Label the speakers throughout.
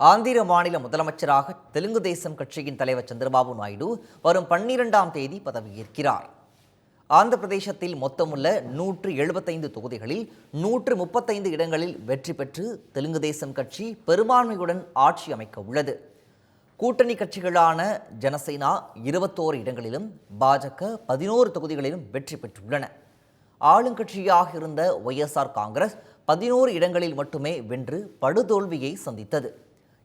Speaker 1: ஆந்திர மாநில முதலமைச்சராக தெலுங்கு தேசம் கட்சியின் தலைவர் சந்திரபாபு நாயுடு வரும் பன்னிரெண்டாம் தேதி பதவியேற்கிறார் ஆந்திர பிரதேசத்தில் மொத்தமுள்ள நூற்று எழுபத்தைந்து தொகுதிகளில் நூற்று முப்பத்தைந்து இடங்களில் வெற்றி பெற்று தெலுங்கு தேசம் கட்சி பெரும்பான்மையுடன் ஆட்சி அமைக்க உள்ளது. கூட்டணி கட்சிகளான ஜனசேனா இருபத்தோரு இடங்களிலும் பாஜக பதினோரு தொகுதிகளிலும் வெற்றி பெற்றுள்ளன. ஆளுங்கட்சியாக இருந்த ஒய்எஸ்ஆர் காங்கிரஸ் பதினோரு இடங்களில் மட்டுமே வென்று படுதோல்வியை சந்தித்தது.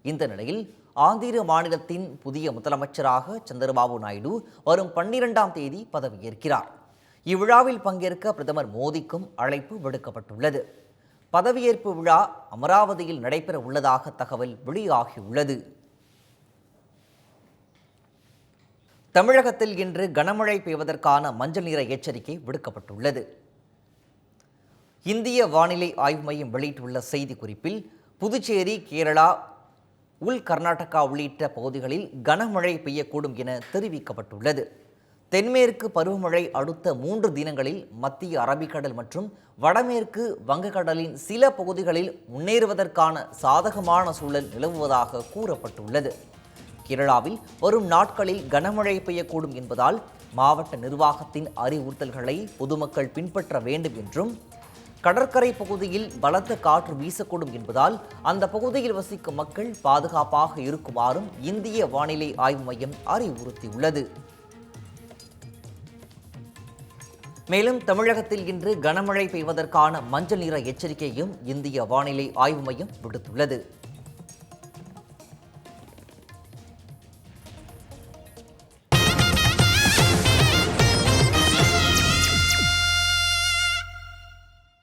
Speaker 1: இந்த நிலையில் ஆந்திர மாநிலத்தின் புதிய முதலமைச்சராக சந்திரபாபு நாயுடு வரும் பன்னிரெண்டாம் தேதி பதவியேற்கிறார். இவ்விழாவில் பங்கேற்க பிரதமர் மோடிக்கும் அழைப்பு விடுக்கப்பட்டுள்ளது. பதவியேற்பு விழா அமராவதியில் நடைபெற உள்ளதாக தகவல் வெளியாகியுள்ளது. தமிழகத்தில் இன்று கனமழை பெய்வதற்கான மஞ்சள் நிற எச்சரிக்கை விடுக்கப்பட்டுள்ளது. இந்திய வானிலை ஆய்வு மையம் வெளியிட்டுள்ள செய்திக்குறிப்பில் புதுச்சேரி கேரளா உள் கர்நாடகா உள்ளிட்ட பகுதிகளில் கனமழை பெய்யக்கூடும் என தெரிவிக்கப்பட்டுள்ளது. தென்மேற்கு பருவமழை அடுத்த மூன்று தினங்களில் மத்திய அரபிக்கடல் மற்றும் வடமேற்கு வங்கக்கடலின் சில பகுதிகளில் முன்னேறுவதற்கான சாதகமான சூழல் நிலவுவதாக கூறப்பட்டுள்ளது. கேரளாவில் வரும் நாட்களில் கனமழை பெய்யக்கூடும் என்பதால் மாவட்ட நிர்வாகத்தின் அறிவுறுத்தல்களை பொதுமக்கள் பின்பற்ற வேண்டும் என்றும் கடற்கரை பகுதியில் பலத்த காற்று வீசக்கூடும் என்பதால் அந்த பகுதியில் வசிக்கும் மக்கள் பாதுகாப்பாக இருக்குமாறும் இந்திய வானிலை ஆய்வு மையம் அறிவுறுத்தியுள்ளது. மேலும் தமிழகத்தில் இன்று கனமழை பெய்வதற்கான மஞ்சள் நிற எச்சரிக்கையும் இந்திய வானிலை ஆய்வு மையம் விடுத்துள்ளது.